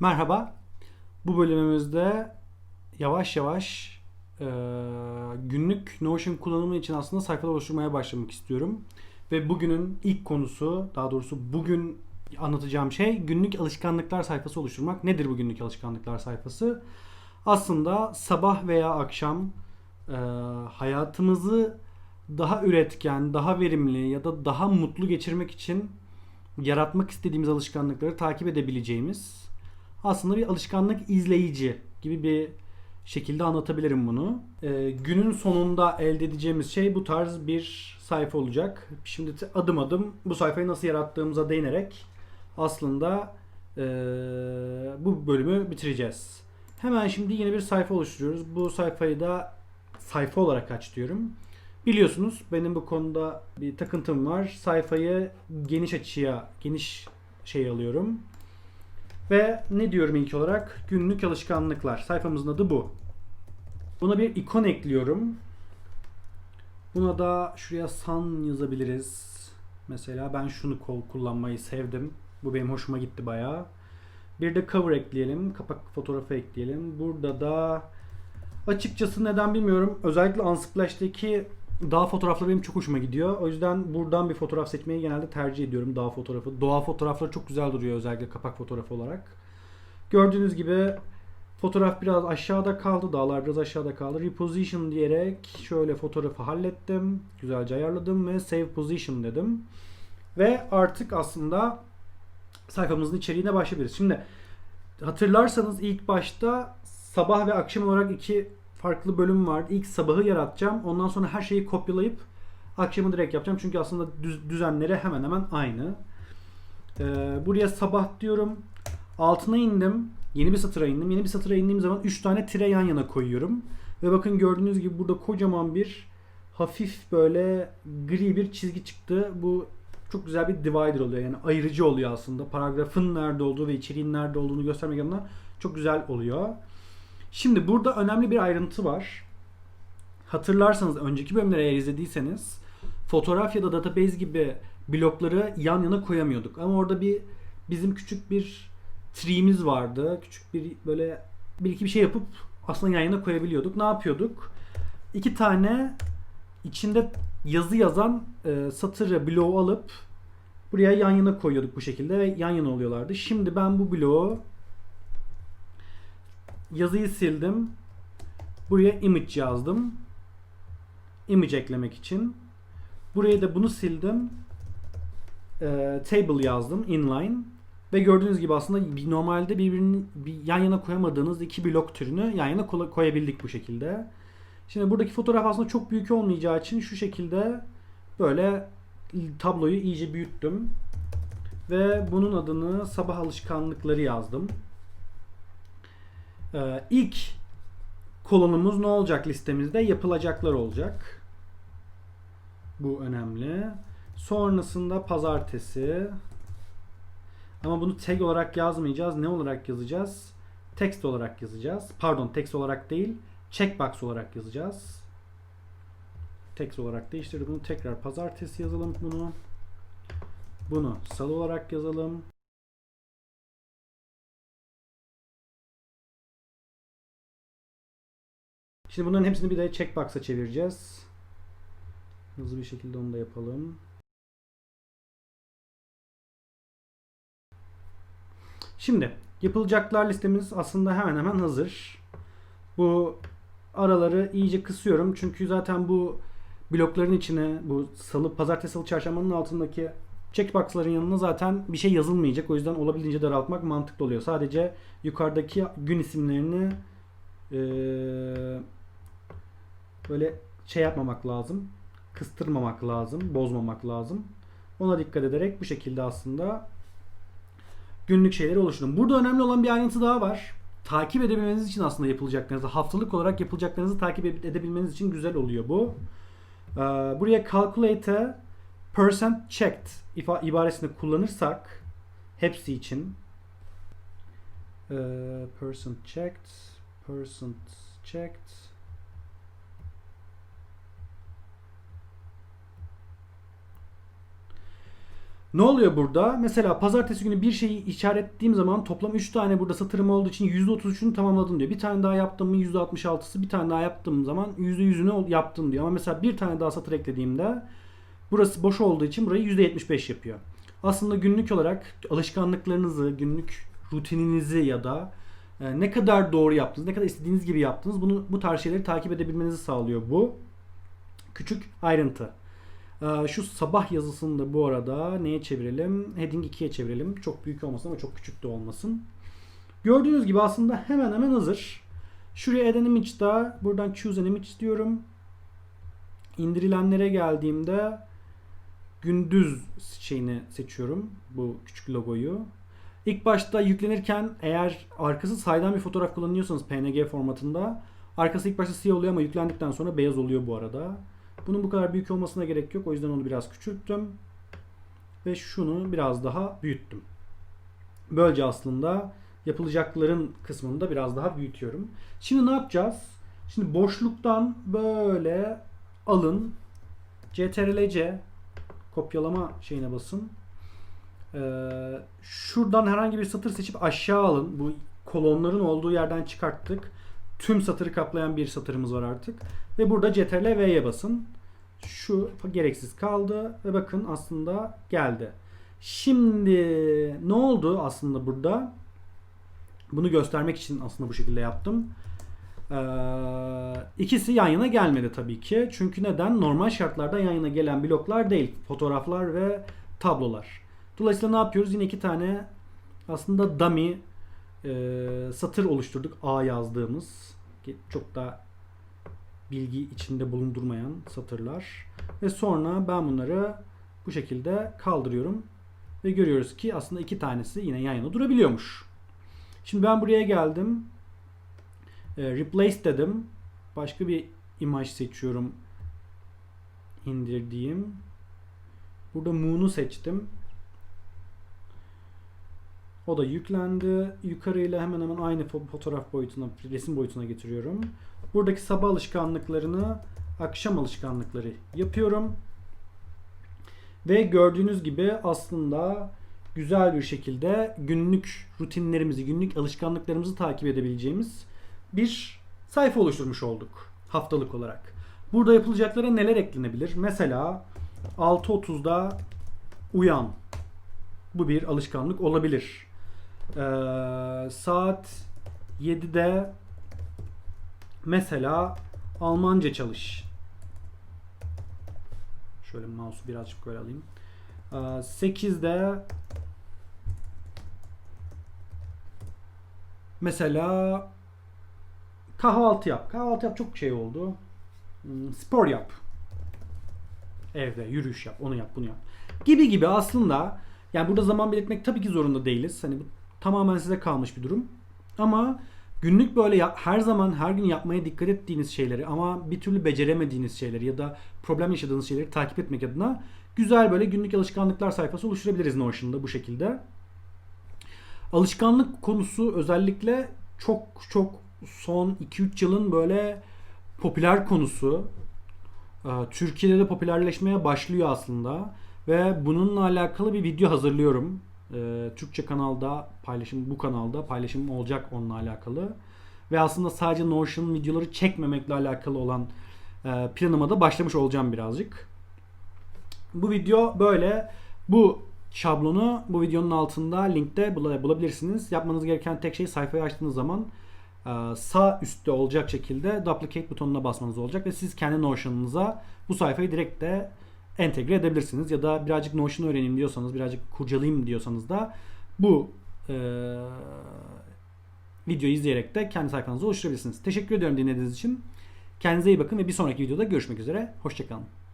Merhaba. Bu bölümümüzde yavaş yavaş e, günlük Notion kullanımı için aslında sayfalar oluşturmaya başlamak istiyorum. Ve bugünün ilk konusu, daha doğrusu bugün anlatacağım şey günlük alışkanlıklar sayfası oluşturmak. Nedir bu günlük alışkanlıklar sayfası? Aslında sabah veya akşam e, hayatımızı daha üretken, daha verimli ya da daha mutlu geçirmek için yaratmak istediğimiz alışkanlıkları takip edebileceğimiz aslında bir alışkanlık izleyici gibi bir şekilde anlatabilirim bunu. Ee, günün sonunda elde edeceğimiz şey bu tarz bir sayfa olacak. Şimdi adım adım bu sayfayı nasıl yarattığımıza değinerek aslında ee, bu bölümü bitireceğiz. Hemen şimdi yeni bir sayfa oluşturuyoruz. Bu sayfayı da sayfa olarak aç diyorum. Biliyorsunuz benim bu konuda bir takıntım var. Sayfayı geniş açıya, geniş şey alıyorum. Ve ne diyorum ilk olarak? Günlük alışkanlıklar. Sayfamızın adı bu. Buna bir ikon ekliyorum. Buna da şuraya san yazabiliriz. Mesela ben şunu kol kullanmayı sevdim. Bu benim hoşuma gitti bayağı. Bir de cover ekleyelim. Kapak fotoğrafı ekleyelim. Burada da açıkçası neden bilmiyorum. Özellikle Unsplash'taki dağ fotoğrafları benim çok hoşuma gidiyor. O yüzden buradan bir fotoğraf seçmeyi genelde tercih ediyorum dağ fotoğrafı. Doğa fotoğrafları çok güzel duruyor özellikle kapak fotoğrafı olarak. Gördüğünüz gibi fotoğraf biraz aşağıda kaldı. Dağlar biraz aşağıda kaldı. Reposition diyerek şöyle fotoğrafı hallettim. Güzelce ayarladım ve save position dedim. Ve artık aslında sayfamızın içeriğine başlayabiliriz. Şimdi hatırlarsanız ilk başta sabah ve akşam olarak iki farklı bölüm var. İlk sabahı yaratacağım. Ondan sonra her şeyi kopyalayıp akşamı direkt yapacağım. Çünkü aslında düz, düzenleri hemen hemen aynı. Ee, buraya sabah diyorum. Altına indim. Yeni bir satıra indim. Yeni bir satıra indiğim zaman 3 tane tire yan yana koyuyorum. Ve bakın gördüğünüz gibi burada kocaman bir hafif böyle gri bir çizgi çıktı. Bu çok güzel bir divider oluyor. Yani ayırıcı oluyor aslında. Paragrafın nerede olduğu ve içeriğin nerede olduğunu göstermek adına çok güzel oluyor. Şimdi burada önemli bir ayrıntı var. Hatırlarsanız önceki bölümleri eğer izlediyseniz fotoğraf ya da database gibi blokları yan yana koyamıyorduk. Ama orada bir bizim küçük bir tree'miz vardı. Küçük bir böyle bir iki bir şey yapıp aslında yan yana koyabiliyorduk. Ne yapıyorduk? İki tane içinde yazı yazan e, satırı bloğu alıp buraya yan yana koyuyorduk bu şekilde ve yan yana oluyorlardı. Şimdi ben bu bloğu yazıyı sildim. Buraya image yazdım. Image eklemek için. Buraya da bunu sildim. Ee, table yazdım inline. Ve gördüğünüz gibi aslında bir, normalde birbirini bir yan yana koyamadığınız iki blok türünü yan yana koyabildik bu şekilde. Şimdi buradaki fotoğraf aslında çok büyük olmayacağı için şu şekilde böyle tabloyu iyice büyüttüm. Ve bunun adını sabah alışkanlıkları yazdım. Ee, ilk kolonumuz ne olacak listemizde? Yapılacaklar olacak. Bu önemli. Sonrasında pazartesi. Ama bunu tag olarak yazmayacağız. Ne olarak yazacağız? Text olarak yazacağız. Pardon text olarak değil. Checkbox olarak yazacağız. Text olarak değiştirdik bunu. Tekrar pazartesi yazalım bunu. Bunu salı olarak yazalım. Şimdi bunların hepsini bir de checkbox'a çevireceğiz. Hızlı bir şekilde onu da yapalım. Şimdi yapılacaklar listemiz aslında hemen hemen hazır. Bu araları iyice kısıyorum. Çünkü zaten bu blokların içine bu salı, pazartesi, salı, çarşambanın altındaki checkbox'ların yanına zaten bir şey yazılmayacak. O yüzden olabildiğince daraltmak mantıklı oluyor. Sadece yukarıdaki gün isimlerini ee, böyle şey yapmamak lazım. Kıstırmamak lazım. Bozmamak lazım. Ona dikkat ederek bu şekilde aslında günlük şeyleri oluşturun. Burada önemli olan bir ayrıntı daha var. Takip edebilmeniz için aslında yapılacaklarınızı, haftalık olarak yapılacaklarınızı takip edebilmeniz için güzel oluyor bu. Ee, buraya calculate percent checked ibaresini kullanırsak hepsi için ee, percent checked percent checked Ne oluyor burada? Mesela pazartesi günü bir şeyi işaretlediğim zaman toplam 3 tane burada satırım olduğu için %33'ünü tamamladım diyor. Bir tane daha yaptım mı %66'sı, bir tane daha yaptığım zaman %100'ünü yaptım diyor. Ama mesela bir tane daha satır eklediğimde burası boş olduğu için burayı %75 yapıyor. Aslında günlük olarak alışkanlıklarınızı, günlük rutininizi ya da e, ne kadar doğru yaptınız, ne kadar istediğiniz gibi yaptınız bunu bu tarz şeyleri takip edebilmenizi sağlıyor bu küçük ayrıntı. Ee, Şu sabah yazısını da bu arada neye çevirelim? Heading 2'ye çevirelim. Çok büyük olmasın ama çok küçük de olmasın. Gördüğünüz gibi aslında hemen hemen hazır. Şuraya add an image'da buradan choose an image diyorum. İndirilenlere geldiğimde gündüz şeyini seçiyorum. Bu küçük logoyu. İlk başta yüklenirken eğer arkası saydam bir fotoğraf kullanıyorsanız PNG formatında arkası ilk başta siyah oluyor ama yüklendikten sonra beyaz oluyor bu arada. Bunun bu kadar büyük olmasına gerek yok. O yüzden onu biraz küçülttüm. Ve şunu biraz daha büyüttüm. Böylece aslında yapılacakların kısmını da biraz daha büyütüyorum. Şimdi ne yapacağız? Şimdi boşluktan böyle alın. CTRL-C kopyalama şeyine basın. Ee, şuradan herhangi bir satır seçip aşağı alın. Bu kolonların olduğu yerden çıkarttık. Tüm satırı kaplayan bir satırımız var artık. Ve burada CTRL V'ye basın. Şu gereksiz kaldı ve bakın aslında geldi. Şimdi ne oldu aslında burada? Bunu göstermek için aslında bu şekilde yaptım. Ee, ikisi yan yana gelmedi tabii ki. Çünkü neden? Normal şartlarda yan yana gelen bloklar değil. Fotoğraflar ve tablolar. Dolayısıyla ne yapıyoruz? Yine iki tane aslında dummy e, satır oluşturduk. A yazdığımız. Çok da bilgi içinde bulundurmayan satırlar. Ve sonra ben bunları bu şekilde kaldırıyorum. Ve görüyoruz ki aslında iki tanesi yine yan yana durabiliyormuş. Şimdi ben buraya geldim. E, replace dedim. Başka bir imaj seçiyorum. İndirdiğim. Burada Moon'u seçtim. O da yüklendi. Yukarıyla hemen hemen aynı fotoğraf boyutuna, resim boyutuna getiriyorum. Buradaki sabah alışkanlıklarını akşam alışkanlıkları yapıyorum. Ve gördüğünüz gibi aslında güzel bir şekilde günlük rutinlerimizi, günlük alışkanlıklarımızı takip edebileceğimiz bir sayfa oluşturmuş olduk haftalık olarak. Burada yapılacaklara neler eklenebilir? Mesela 6.30'da uyan. Bu bir alışkanlık olabilir. Ee, saat 7'de mesela Almanca çalış. Şöyle mouse'u birazcık böyle alayım. Ee, 8'de mesela kahvaltı yap. Kahvaltı yap çok şey oldu. Hmm, Spor yap. Evde yürüyüş yap, onu yap, bunu yap. Gibi gibi aslında yani burada zaman belirtmek tabii ki zorunda değiliz. Hani bu tamamen size kalmış bir durum. Ama günlük böyle ya, her zaman her gün yapmaya dikkat ettiğiniz şeyleri ama bir türlü beceremediğiniz şeyleri ya da problem yaşadığınız şeyleri takip etmek adına güzel böyle günlük alışkanlıklar sayfası oluşturabiliriz Notion'da bu şekilde. Alışkanlık konusu özellikle çok çok son 2-3 yılın böyle popüler konusu. Ee, Türkiye'de de popülerleşmeye başlıyor aslında. Ve bununla alakalı bir video hazırlıyorum. Ee, Türkçe kanalda paylaşım bu kanalda paylaşım olacak onunla alakalı. Ve aslında sadece Notion videoları çekmemekle alakalı olan e, planıma da başlamış olacağım birazcık. Bu video böyle. Bu şablonu bu videonun altında linkte bulabilirsiniz. Yapmanız gereken tek şey sayfayı açtığınız zaman e, sağ üstte olacak şekilde duplicate butonuna basmanız olacak ve siz kendi Notion'ınıza bu sayfayı direkt de entegre edebilirsiniz. Ya da birazcık Notion öğreneyim diyorsanız, birazcık kurcalayayım diyorsanız da bu e, videoyu izleyerek de kendi sayfanızı oluşturabilirsiniz. Teşekkür ediyorum dinlediğiniz için. Kendinize iyi bakın ve bir sonraki videoda görüşmek üzere. Hoşçakalın.